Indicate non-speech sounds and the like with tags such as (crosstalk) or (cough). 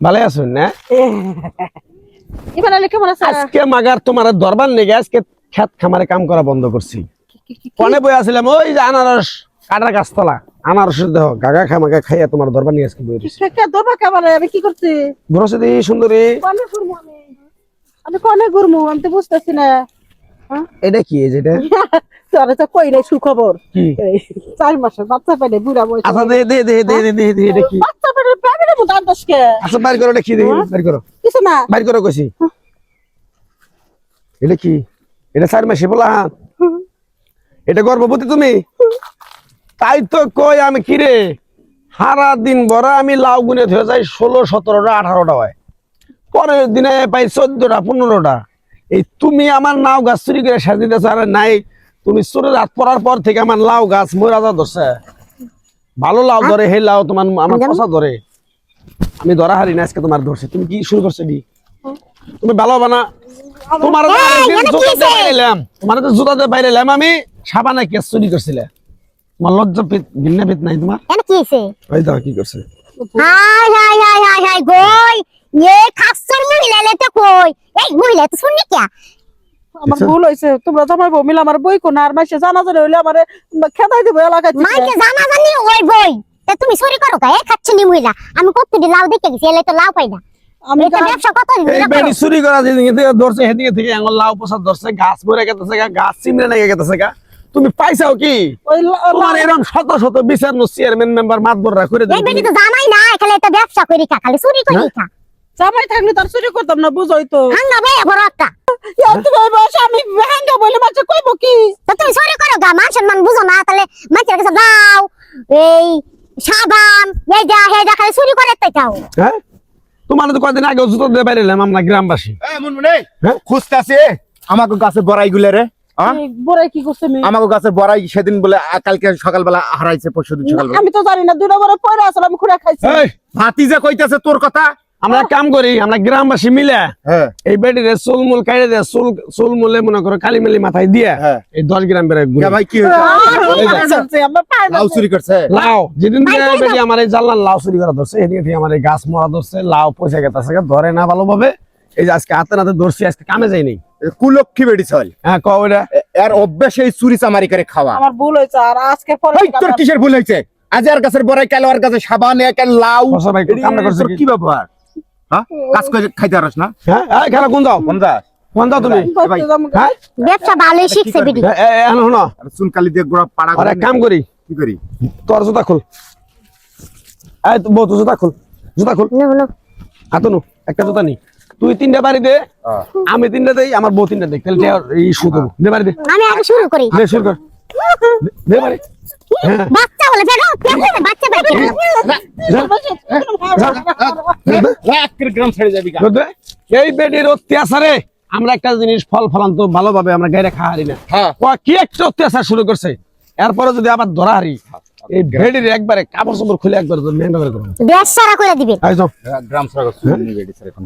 ভালো আছেন না? আলে কেমন আছে আজকে মাগার তোমার দরবার নেগে আজকে খেত খামারে কাম করা বন্ধ করছি। কনে বই আসলাম ওই যে আনারস। কাটার গাছতলা আনারসের দেহ গাগা খামাগা খাইয়া তোমার দরবার নিয়ে আজকে বই দরবার আমি কি করছি? ঘুরছি সুন্দরী। আমি? কনে ঘুরবো আমি তো বুঝতেছি না। এটা কি যেটা? (laughs) তোরে তো কই নাই সুখবর। চার মাসের বাচ্চা পেলে বুড়া বয়স আচ্ছা দে দে দে দে দে দে দে এটা কি? বাচ্চা পেলে প্রাণের মতো আন্দাজকে আচ্ছা বাইর করো এটা কি দেখি বাইর করো। কিছু না। বাইর করো কইছি। এটা কি? এটা চার মাসে বলা এটা গর্ভবতী তুমি? তাই তো কই আমি কিরে সারা দিন ভরা আমি লাউ গুনে ধরে যাই ষোলো সতেরোটা আঠারোটা হয়। পরের দিনে পাই চোদ্দটা পনেরোটা। এই তুমি আমার নাও গাছ চুরি করে সাজিতেছ আরে নাই তুমি চোরে রাত পড়ার পর থেকে আমার লাউ গাছ মরা যা ধরছে। ভালো লাউ ধরে হে লাউ তোমার আমার পচা ধরে। আমি ধরা হারি না আজকে তোমার ধরছে। তুমি কি শুরু করছ দি তুমি ভালো বানা তোমার তো আরেকদিন জুতাতে বাইরেলাম তোমার জুতাতে বাইরেলাম আমি সাবানা কেস চুরি করছিলে। তোমার লজ্জা পিত ভিন্ন পিত নাই তোমার? কেন কি দাও কি করছে? Hi hi hi hi hi গই ये খাসর মহিলা লেতে কই? এই মহিলা তো শুননি কিয়া আমার আচ্ছা। ভুল হয়েছে তোমরা জামাই বউ মিলে আমার বই কোন আর জানা জানা হইলে আমার খেদাই দেবো এলাকায় থেকে। মাইকে জানা জানি ওই বই। তা তুমি চুরি করো কা এ খাচ্ছে নি মহিলা। আমি কতটি লাউ দেখে গেছি এলে তো লাউ পাই না। আমি তো- ব্যবসা কত দিন এই বেড়ি? চুরি করা যেদিকে থেকে ধরছে সেদিকে থেকে আঙুল লাউ পোষা ধরছে গাছ মরে গেতেছে গা গাছ চিমড়ে গেতেছে গা। তুমি পাইছাও কি? তোমার এরকম শত শত বিচার নো চেয়ারম্যান মেম্বার মাতবররা করে এই দেবে বেটি তো জানাই না এখানে এটা ব্যবসা করি খা খালি চুরি করি খা। জামাই থাকলে তার চুরি করতাম না বুঝোই তো। হাঙ্গা ভাই বড় একটা। ইয়া, তুমি এই বয়সে আমি হাঙ্গা বলে মাঝে কইবো কি? তো তুমি চুরি করো গা মান সম্মান বুঝো না তাহলে মানুষের কাছে লাউ এই সাবান এই যা হে যা খালি চুরি করে তাই যাও হ্যাঁ? তোমার তো কয়দিন আগে জুতো দিয়ে বাইরে এলাম আমরা গ্রামবাসী। মুনমুনি হ্যাঁ? খুঁজতেছে আমাকে গাছে বড়াই গুলে রে। হ্যাঁ? বড়াই কি করছে আমাকে গাছের বড়াই সেদিন বলে কালকে সকালবেলা হারাইছে পরশুদিন সকালবেলা। আমি তো জানি না দুটো বড় পয়রা আসলে আমি খুঁড়ে খাইছি। এই, কইতাছে তোর কথা আমরা কাম করি আমরা গ্রামবাসী মিলে হ্যাঁ। এই বেটিরে চুল মুল কাইড়ে দেয় চুল চুল মুলে মনে করো কালি মালি মাথায় দিয়ে হ্যাঁ। এই দশ গ্রাম বেড়ে কে ভাই লাউ। চুরি করছে? লাউ যেদিন বেটি আমার এই জানলার লাউ চুরি করা ধরছে এদিকে আমার এই গাছ মরা ধরছে লাউ পয়সা গেছে ধরে না ভালোভাবে। এই যে আজকে হাতে নাতে ধরছি আজকে কামে যায়নি এ কুলক্ষী বেড়ি চল হ্যাঁ কও এটা। এর অভ্যাস এই চুরি চামারি করে খাওয়া। আমার ভুল হয়েছে আর আজকে পরে তোর কিসের ভুল হয়েছে? আজ আর গাছের বড়াই কালো আর গাছে সাবান এক লাউ? করছে তোর কি? ব্যাপার হ্যাঁ? কাজ করে খাইতে না? হ্যাঁ খেলা কোন কোন দাও। তুমি। হ্যাঁ? ব্যবসা শিখছে এখন চুনকালি দিয়ে গোড়া পাড়া আর কাম করি। কি করি? তোর জুতা খুল। এই তো বউ তুই জুতা খুল। জুতা খুল। নো নো হাতো নু একটা জুতা নি। তুই তিনটা বাড়ি দে। আমি তিনটা দেই আমার বউ তিনটা দেই তাহলে এই শুধু দে বাড়ি দে। আমি আগে শুরু করি। দে শুরু কর। দে- দে বাড়ি। হ্যাঁ। বাচ্চা ফেরো বাচ্চা। এই বেডির অত্যাচারে আমরা একটা জিনিস ফল ফলান তো ভালোভাবে আমরা গাইরে খাওয়া হারি না। হ্যাঁ। কি একটা অত্যাচার শুরু করছে। এরপরে যদি আবার ধরা হারি এই ভেডির একবারে কাপড় চোপড় খুলে একবার মেহনত করে দিবেন গ্রাম এখন